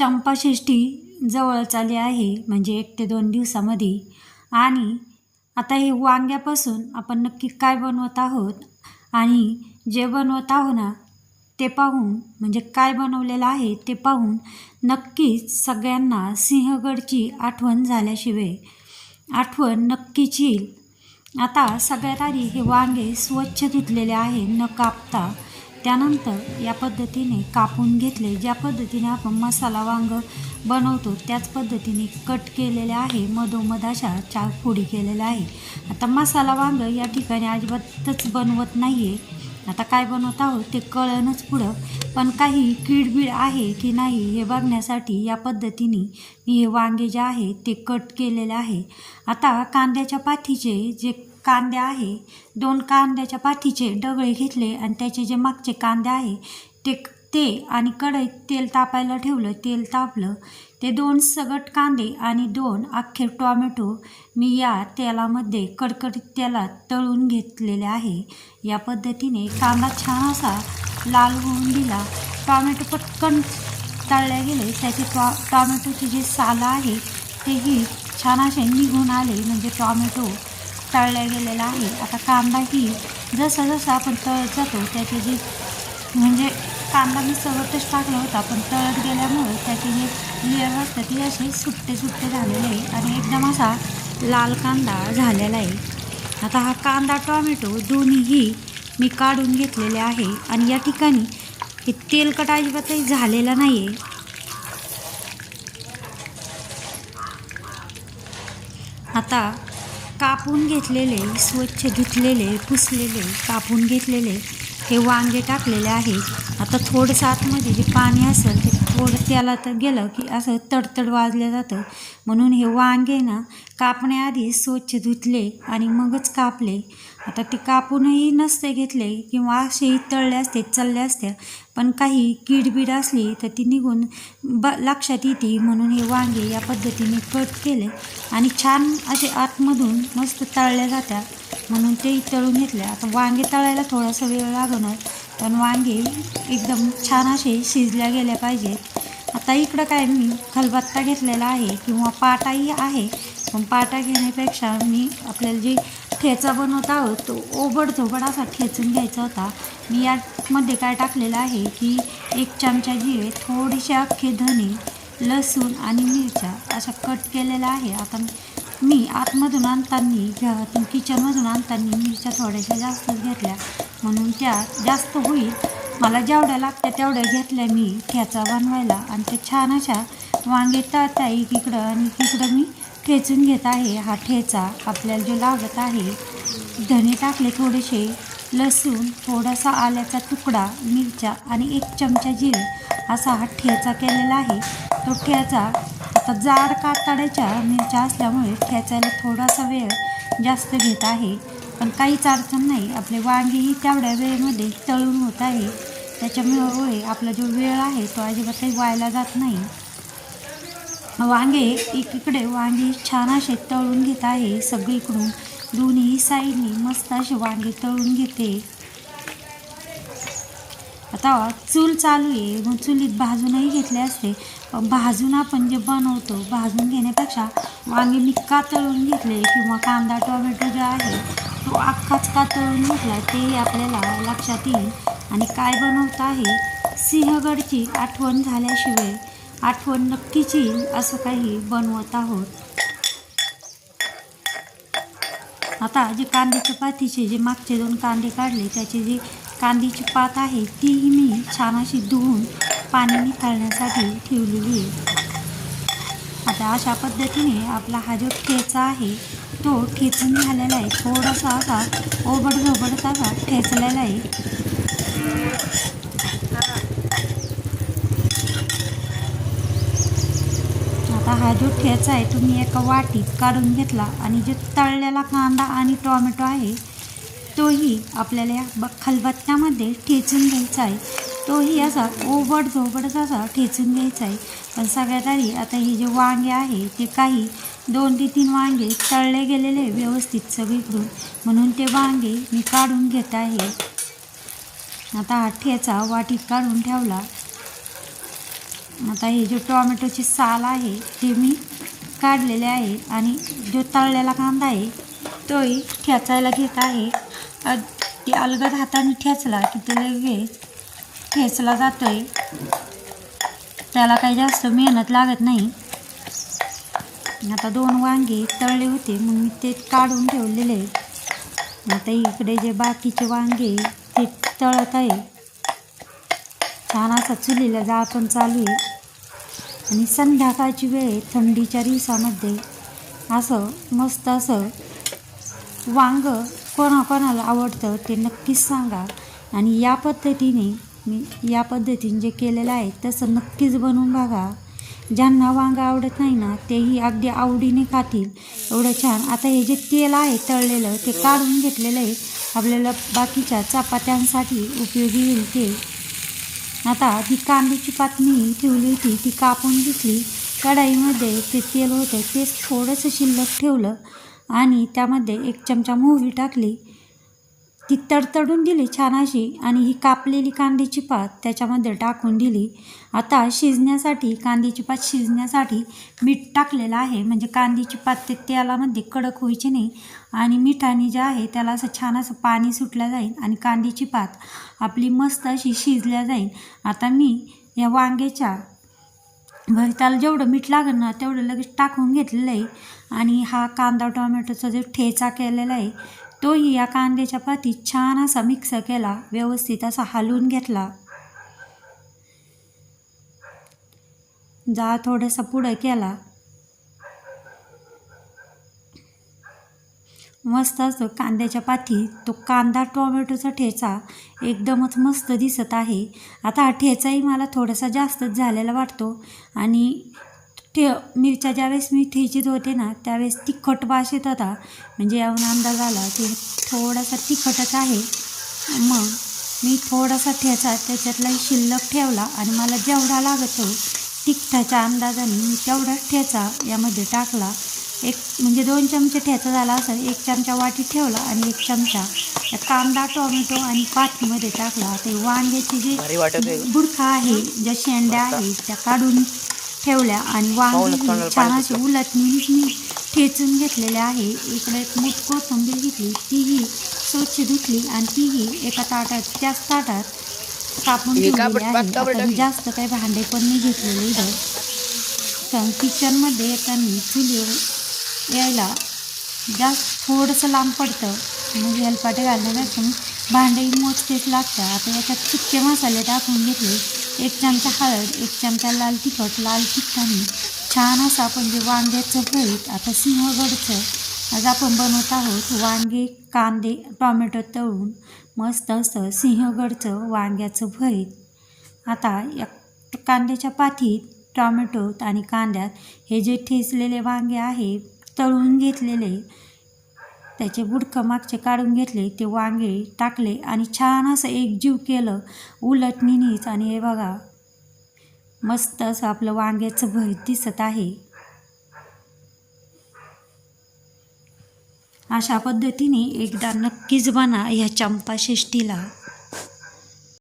चंपाषष्ठी जवळच आली आहे म्हणजे एक ते दोन दिवसामध्ये. आणि आता हे वांग्यापासून आपण नक्की काय बनवत आहोत आणि जे बनवत आहो ना ते पाहून म्हणजे काय बनवलेलं आहे ते पाहून नक्कीच सगळ्यांना सिंहगडची आठवण झाल्याशिवाय आठवण नक्कीच येईल. आता सगळ्यात आधी हे वांगे स्वच्छ धुतलेले आहे न कापता. त्यानंतर या पद्धतीने कापून घेतले. ज्या पद्धतीने आपण मसाला वांग बनवतो त्याच पद्धतीने कट केलेले आहे. मधोमध अशा चार फोडी केलेल्या आहे. आता मसाला वांग या ठिकाणी अजिबातच बनवत नाही आहे आता काय बनवत आहोत ते कळणच पुढं. पण काही कीडबीड आहे की नाही हे बघण्यासाठी या पद्धतीने मी हे वांगे जे आहे ते कट केलेले आहे. आता कांद्याच्या पाठीचे जे कांदे आहे. दोन कांद्याच्या पाठीचे डगळे घेतले आणि त्याचे जे मागचे कांदे आहे ते ते आणि कढईत तेल तापायला ठेवलं तेल तापलं. ते दोन सगट कांदे आणि दोन अख्खे टॉमॅटो मी या तेलामध्ये कडकडीत तेलात तळून घेतलेले आहे. या पद्धतीने कांदा छान असा लाल होऊन दिला टॉमॅटो पटकन तळले गेले. त्याचे टॉ टॉमॅटोचे जे सालं आहे तेही छान असे निघून आले. म्हणजे टॉमॅटो तळल्या गेलेला आहे. आता कांदाही जसा जसा आपण तळत जातो त्याचे जे म्हणजे कांदा मी सवतच टाकला होता पण तळत गेल्यामुळे त्याचे जे लेअर असतात ते असे सुट्टे सुट्टे झालेले आहे आणि एकदम असा लाल कांदा झालेला आहे. आता हा कांदा टॉमॅटो दोन्हीही मी काढून घेतलेले आहे आणि या ठिकाणी हे तेलकट अजिबातही झालेलं नाही आहे आता कापून घेतलेले स्वच्छ धुतलेले पुसलेले कापून घेतलेले हे वांगे टाकलेले आहेत. आता थोडंसं आतमध्ये जे पाणी असेल ते थोडं त्याला तर गेलं की असं तडतड वाजलं जातं. म्हणून हे वांगे ना कापण्याआधी स्वच्छ धुतले आणि मगच कापले. आता ते कापूनही नसते घेतले किंवा असेही तळले असते चालले असत्या पण काही कीडबीड असली तर ती निघून ब लक्षात येते. म्हणून हे वांगे या पद्धतीने कट केले आणि छान असे आतमधून मस्त तळल्या जात्या. म्हणून ते तळून घेतले आता वांगे तळायला थोडासा वेळ लागणार. पण वांगे एकदम छान असे शिजल्या गेल्या पाहिजेत. आता इकडं काय मी खलबत्ता घेतलेला आहे किंवा पाटाही आहे. पण पाटा घेण्यापेक्षा मी आपल्याला जे ठेचा बनवत आहोत तो ओबडधोबड असा ठेचून घ्यायचा होता. मी यामध्ये काय टाकलेलं आहे की एक चमचा जिरे थोडीशी अख्खे धने लसूण आणि मिरच्या अशा कट केलेला आहे. आता मी आतमधून आणताना घरातून किचनमधून आणताना मिरच्या थोड्याशा जास्तच घेतल्या. म्हणून त्या जास्त होईल. मला जेवढ्या लागत्या तेवढ्या घेतल्या मी ठेचा बनवायला. आणि ते छान अशा वांगे तळता एकीकडं आणि तिकडं मी ठेचून घेत आहे. हा ठेचा आपल्याला जो लागत आहे धने टाकले थोडेसे लसूण थोडासा आल्याचा तुकडा मिरच्या आणि एक चमचा जिरे असा हा ठेचा केलेला आहे. तो ठेचा आता जाड कातड्याच्या मिरच्या असल्यामुळे ठेचायला थोडासा वेळ जास्त घेत आहे. पण काहीच अडचण नाही. आपले वांगेही तेवढ्या वेळेमध्ये तळून होत आहे. त्याच्यामुळे आपला जो वेळ आहे तो अजिबात काही व्हायला जात नाही. वांगे एकीकडे वांगे छान असे तळून घेत आहे. सगळीकडून दोन्ही साईडनी मस्त असे वांगे तळून घेते. आता चूल चालू आहे मग चुलीत भाजूनही घेतले असते. भाजून आपण जे बनवतो भाजून घेण्यापेक्षा वांगे मी कातळून घेतले किंवा कांदा टोमॅटो जो आहे तो अख्खाच कातळून घेतला तेही आपल्याला लक्षात येईल. आणि काय बनवत आहे सिंहगडची आठवण झाल्याशिवाय आठवण नक्कीच येईल असं काही बनवत आहोत. आता जे कांदे चपातीचे जे मागचे दोन कांदे काढले त्याचे जे कांद्याची पात आहे तीही मी छान अशी धुवून पाण्याने तळण्यासाठी ठेवलेली आहे. आता अशा पद्धतीने आपला हा जो ठेचा आहे तो ठेचून झालेला आहे. थोडासा असा ओबड झोबड असा ठेचलेला आहे. आता हा जो ठेचा आहे तुम्ही एका वाटीत काढून घेतला आणि जे तळलेला कांदा आणि टोमॅटो आहे तोही आपल्याला या ब खलबत्त्यामध्ये ठेचून घ्यायचा आहे. तोही असा ओबड झोबडच असा ठेचून घ्यायचा आहे. पण सगळ्यात आधी आता हे जे वांगे आहे ते काही दोन ते तीन वांगे तळले गेलेले व्यवस्थित सगळीकडून. म्हणून ते वांगे मी काढून घेत आहे. आता हा ठेचा वाटीत काढून ठेवला. आता हे जे टोमॅटोची साल आहे ते मी काढलेले आहे. आणि जो तळलेला कांदा आहे तोही ठेचायला घेत आहे. ते अलगद हाताने ठेचला की ते लगेच ठेचला जातो आहे त्याला काही जास्त मेहनत लागत नाही. आता दोन वांगे तळले होते मग मी ते काढून ठेवलेले. आहेत आता इकडे जे बाकीचे वांगे ते तळत आहे. छान असा चुलीला जाळ पण चालू आहे. आणि संध्याकाळची वेळ थंडीच्या दिवसामध्ये असं मस्त असं वांग कोणाकोणाला आवडतं ते नक्कीच सांगा. आणि या पद्धतीने मी या पद्धतीने जे केलेलं आहे तसं नक्कीच बनवून बघा. ज्यांना वांगं आवडत नाही ना तेही अगदी आवडीने खातील. एवढं छान. आता हे जे तेल आहे तळलेलं ते काढून घेतलेलं आहे. आपल्याला बाकीच्या चपात्यांसाठी उपयोगी येईल ते. आता ती कांद्याची पातणी ठेवली होती ती कापून घेतली. कढाईमध्ये ते तेल होतं तेच थोडंसं शिल्लक ठेवलं. आणि त्यामध्ये एक चमचा मोहरी टाकली. ती तडतडून दिली छान अशी आणि ही कापलेली कांद्याची पात त्याच्यामध्ये टाकून दिली. आता शिजण्यासाठी कांद्याची पात शिजण्यासाठी मीठ टाकलेलं आहे. म्हणजे कांद्याची पात ते तेलामध्ये कडक व्हायची नाही आणि मिठाने जे आहे त्याला असं छान असं पाणी सुटलं जाईल आणि कांद्याची पात आपली मस्त अशी शिजल्या जाईल. आता मी या वांग्याच्या भरताला जेवढं मीठ लागेल ना तेवढं लगेच टाकून घेतलेलं आहे. आणि हा कांदा टोमॅटोचा जो ठेचा केलेला आहे तोही या कांद्याच्या पातीत छान असा मिक्स केला व्यवस्थित असा हलवून घेतला. जा थोडासा पुढं केला. मस्त असतो. कांद्याच्या पाठी तो कांदा टोमॅटोचा ठेचा एकदमच मस्त दिसत आहे. आता हा ठेचाही मला थोडासा जास्तच झालेला वाटतो. आणि ठे मिरच्या ज्यावेळेस मी ठेचीत होते ना त्यावेळेस तिखट वास येत होता. म्हणजे यावून अंदाज आला की थोडासा तिखटच आहे. मग मी थोडासा ठेचा त्याच्यातलाही शिल्लक ठेवला आणि मला जेवढा लागतो तिखटाच्या अंदाजाने मी तेवढाच ठेचा यामध्ये टाकला. एक म्हणजे दोन चमचे ठेचा झाला असेल एक चमचा वाटी ठेवला आणि एक चमचा त्या कांदा टोमॅटो आणि पातीमध्ये टाकला. ते वांग्याची जे बुडखा आहे. ज्या शेंड्या आहेत त्या काढून ठेवल्या आणि वांगे छान असे उलटणीच मी ठेचून घेतलेले आहे. इकडे एक मूठ कोथिंबीर घेतली तीही स्वच्छ धुतली आणि तीही एका ताटात त्याच ताटात कापून मी टाकली. जास्त काही भांडे पण नाही घेतलेले इथं. कारण किचनमध्ये येताना चुलीवर यायला. जास्त थोडंसं लांब पडतं. म्हणजे हेलपाटे असून भांडेही मोजकेच लागतात. आता याच्यात सुके मसाले टाकून घेतले. एक चमचा हळद एक चमचा लाल तिखट लाल तिखटाने छान असं आपण जे वांग्याचं भरीत आता सिंहगडचं आज आपण बनवत आहोत वांगे कांदे टॉमॅटो तळून मस्त असं सिंहगडचं वांग्याचं भरीत. आता या कांद्याच्या पाठीत टॉमॅटोत आणि कांद्यात हे जे ठेचलेले वांगे आहे तळून घेतलेले. त्याचे बुडकं मागचे काढून घेतले ते वांगे टाकले आणि छान असं एकजीव केलं. उलटणीनीच आणि हे बघा मस्त असं आपलं वांग्याचं भरीत दिसत आहे. अशा पद्धतीने एकदा नक्कीच बना ह्या चंपाषष्ठीला